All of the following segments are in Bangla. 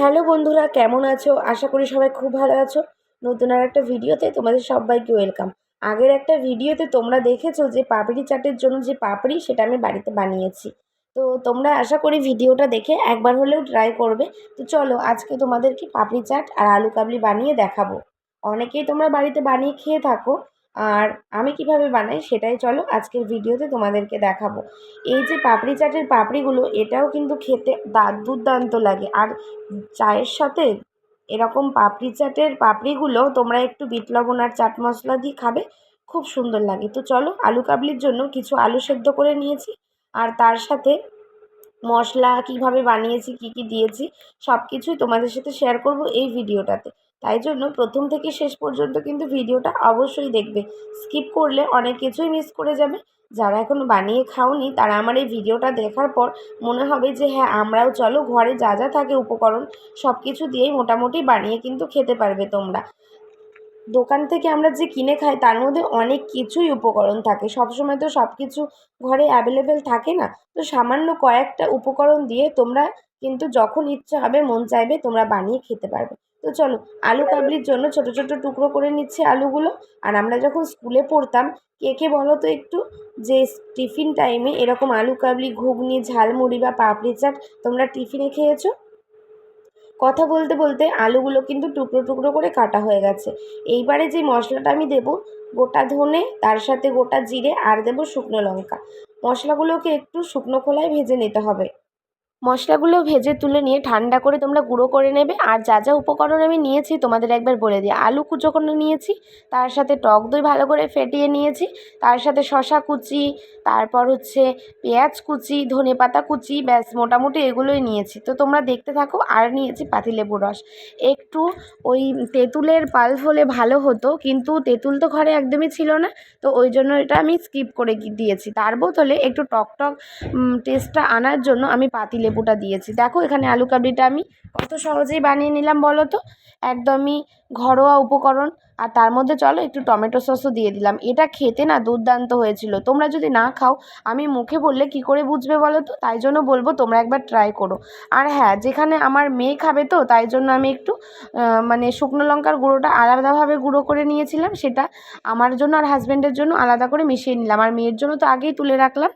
হ্যালো বন্ধুরা, কেমন আছো? আশা করি সবাই খুব ভালো আছো। নতুন আর একটা ভিডিওতে তোমাদের সবাইকে ওয়েলকাম আগের একটা ভিডিওতে তোমরা দেখেছ যে পাপড়ি চাটের জন্য যে পাপড়ি, সেটা আমি বাড়িতে বানিয়েছি। তো তোমরা আশা করি ভিডিওটা দেখে একবার হলেও ট্রাই করবে। তো চলো, আজকে তোমাদেরকে পাপড়ি চাট আর আলু কাবলি বানিয়ে দেখাবো। অনেকেই তোমরা বাড়িতে বানিয়ে খেয়ে থাকো আর আমি কীভাবে বানাই সেটাই চলো আজকের ভিডিওতে তোমাদেরকে দেখাবো। এই যে পাপড়ি চাটের পাপড়িগুলো, এটাও কিন্তু খেতে দুর্দান্ত লাগে। আর চায়ের সাথে এরকম পাপড়ি চাটের পাপড়িগুলো তোমরা একটু বিট লবণ আর চাট মশলা দিয়ে খাবে, খুব সুন্দর লাগে। তো চলো আলু কাবলির জন্য কিছু আলু সেদ্ধ করে নিয়েছি আর তার সাথে মশলা কীভাবে বানিয়েছি, কী কী দিয়েছি সব কিছুই তোমাদের সাথে শেয়ার করব এই ভিডিওটাতে। তাই জন্য প্রথম থেকে শেষ পর্যন্ত কিন্তু ভিডিওটা অবশ্যই দেখবে। স্কিপ করলে অনেক কিছুই মিস করে যাবে। যারা এখনও বানিয়ে খাওনি, তারা আমার এই ভিডিওটা দেখার পর মনে হবে যে হ্যাঁ আমরাও চলো ঘরে যা যা থাকে উপকরণ সব কিছু দিয়েই মোটামুটি বানিয়ে কিন্তু খেতে পারবে তোমরা। দোকান থেকে আমরা যে কিনে খাই, তার মধ্যে অনেক কিছুই উপকরণ থাকে। সবসময় তো সব কিছু ঘরে অ্যাভেলেবেল থাকে না। তো সামান্য কয়েকটা উপকরণ দিয়ে তোমরা কিন্তু যখন ইচ্ছা হবে, মন চাইবে তোমরা বানিয়ে খেতে পারবে। তো চলো, আলু কাবলির জন্য ছোট ছোট টুকরো করে নিচ্ছে আলুগুলো। আর আমরা যখন স্কুলে পড়তাম, কে কে বলো তো একটু? যে টিফিন টাইমে এরকম আলু কাবলি, ঘুগনি, ঝালমুড়ি বা পাপড়ি চাট তোমরা টিফিনে খেয়েছো? কথা বলতে বলতে আলুগুলো কিন্তু টুকরো টুকরো করে কাটা হয়ে গেছে। এইবারে যে মশলাটা আমি দেবো, গোটা ধনে, তার সাথে গোটা জিরে, আর দেবো শুকনো লঙ্কা। মশলাগুলোকে একটু শুকনো খোলায় ভেজে নিতে হবে। মশলাগুলো ভেজে তুলে নিয়ে ঠান্ডা করে তোমরা গুঁড়ো করে নেবে। আর যা যা উপকরণ আমি নিয়েছি তোমাদের একবার বলে দিই। আলু কুচো করে নিয়েছি, তার সাথে টক দই ভালো করে ফেটিয়ে নিয়েছি, তার সাথে শশা কুচি, তারপর হচ্ছে পেঁয়াজ কুচি, ধনে পাতা কুচি, ব্যাস মোটামুটি এগুলোই নিয়েছি। তো তোমরা দেখতে থাকো, আর নিয়েছি পাতিলেবুর রস। একটু ওই তেঁতুলের পাল্প হলে ভালো হতো, কিন্তু তেঁতুল তো ঘরে একদমই ছিল না, তো ওই জন্য এটা আমি স্কিপ করে দিয়েছি। তার বোতলে একটু টক টক টেস্টটা আনার জন্য আমি পাতিলে লেবুটা দিয়েছি। দেখো, এখানে আলু কাবলিটা আমি কত সহজেই বানিয়ে নিলাম বলো তো? একদমই ঘরোয়া উপকরণ। আর তার মধ্যে চলো, একটু টমেটো সসও দিয়ে দিলাম। এটা খেতে না দুর্দান্ত হয়েছিল। তোমরা যদি না খাও, আমি মুখে বললে কি করে বুঝবে বলো তো? তাই জন্য বলব, তোমরা একবার ট্রাই করো। আর হ্যাঁ যেখানে আমার মেয়ে খাবে তো, তাই জন্য আমি একটু মানে শুকনো লঙ্কার গুঁড়োটা আলাদাভাবে গুঁড়ো করে নিয়েছিলাম। সেটা আমার জন্য আর হাজব্যান্ডের জন্য আলাদা করে মিশিয়ে নিলাম। আর মেয়ের জন্য তো আগেই তুলে রাখলাম।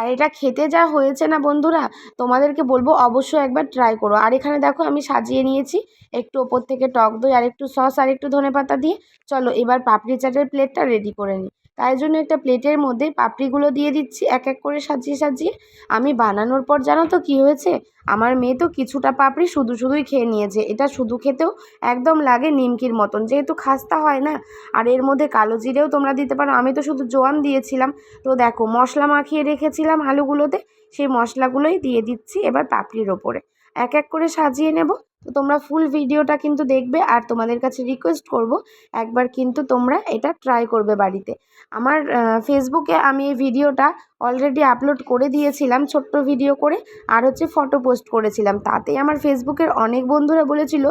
আর এটা খেতে যা হয়েছে না বন্ধুরা, তোমাদেরকে বলব অবশ্যই একবার ট্রাই করো। আর এখানে দেখো আমি সাজিয়ে নিয়েছি একটু ওপর থেকে টক দই আর একটু সস আর একটু ধনে পাতা দিয়ে। চলো এবার পাপড়ি চাটের প্লেটটা রেডি করে নিই। তাই জন্য একটা প্লেটের মধ্যে পাপড়িগুলো দিয়ে দিচ্ছি, এক এক করে সাজিয়ে সাজিয়ে। আমি বানানোর পর জানো তো কী হয়েছে? আমার মেয়ে তো কিছুটা পাপড়ি শুধু শুধুই খেয়ে নিয়েছে। এটা শুধু খেতেও একদম লাগে নিমকির মতন, যেহেতু খাস্তা হয় না। আর এর মধ্যে কালো জিরেও তোমরা দিতে পারো। আমি তো শুধু জোয়ান দিয়েছিলাম। তো দেখো, মশলা মাখিয়ে রেখেছিলাম আলুগুলোতে। সেই মশলাগুলোই দিয়ে দিচ্ছি এবার পাপড়ির ওপরে। এক এক করে সাজিয়ে নেব। তো তোমরা ফুল ভিডিওটা কিন্তু দেখবে আর তোমাদের কাছে রিকোয়েস্ট করব, একবার কিন্তু তোমরা এটা ট্রাই করবে বাড়িতে। আমার ফেসবুকে আমি এই ভিডিওটা অলরেডি আপলোড করে দিয়েছিলাম, ছোট্ট ভিডিও করে, আর হচ্ছে ফটো পোস্ট করেছিলাম। তাতে আমার ফেসবুকের অনেক বন্ধুরা বলেছিল,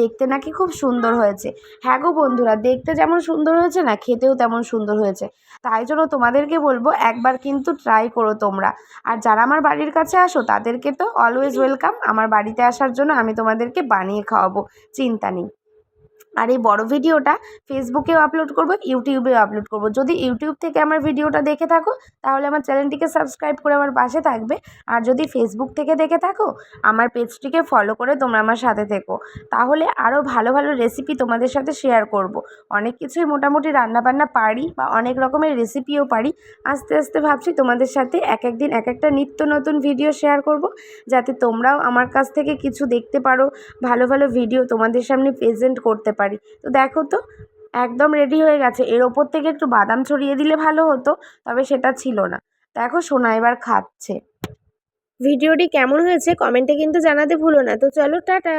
দেখতে নাকি খুব সুন্দর হয়েছে। হ্যাঁ গো বন্ধুরা, দেখতে যেমন সুন্দর হয়েছে না, খেতেও তেমন সুন্দর হয়েছে। তাই জন্য তোমাদেরকে বলব, একবার কিন্তু ট্রাই করো তোমরা। আর যারা আমার বাড়ির কাছে আসো, তাদেরকে তো অলওয়েজ ওয়েলকাম আমার বাড়িতে আসার জন্য আমি তোমাদেরকে বানিয়ে খাওয়াবো চিন্তা নেই। আর এই বড় ভিডিওটা ফেসবুকেও আপলোড করব ইউটিউবেও আপলোড করব। যদি ইউটিউব থেকে আমার ভিডিওটা দেখে থাকো, তাহলে আমার চ্যানেলটিকে সাবস্ক্রাইব করে আমার পাশে থাকবে। আর যদি ফেসবুক থেকে দেখে থাকো, আমার পেজটিকে ফলো করে তোমরা আমার সাথে থেকো। তাহলে আরও ভালো ভালো রেসিপি তোমাদের সাথে শেয়ার করব। অনেক কিছুই মোটামুটি রান্নাবান্না পারি বা অনেক রকমের রেসিপিও পারি। আস্তে আস্তে ভাবছি তোমাদের সাথে এক এক দিন, এক একটা নিত্য নতুন ভিডিও শেয়ার করব। যাতে তোমরাও আমার কাছ থেকে কিছু দেখতে পারো, ভালো ভালো ভিডিও তোমাদের সামনে প্রেজেন্ট করতে পারি। পারি। তো দেখো তো, একদম রেডি হয়ে গেছে। এর ওপর থেকে একটু বাদাম ছড়িয়ে দিলে ভালো হতো, তবে সেটা ছিল না। দেখো সোনা এবার খাচ্ছে। ভিডিওটি কেমন হয়েছে কমেন্টে কিন্তু জানাতে ভুলো না। তো চলো, টাটা!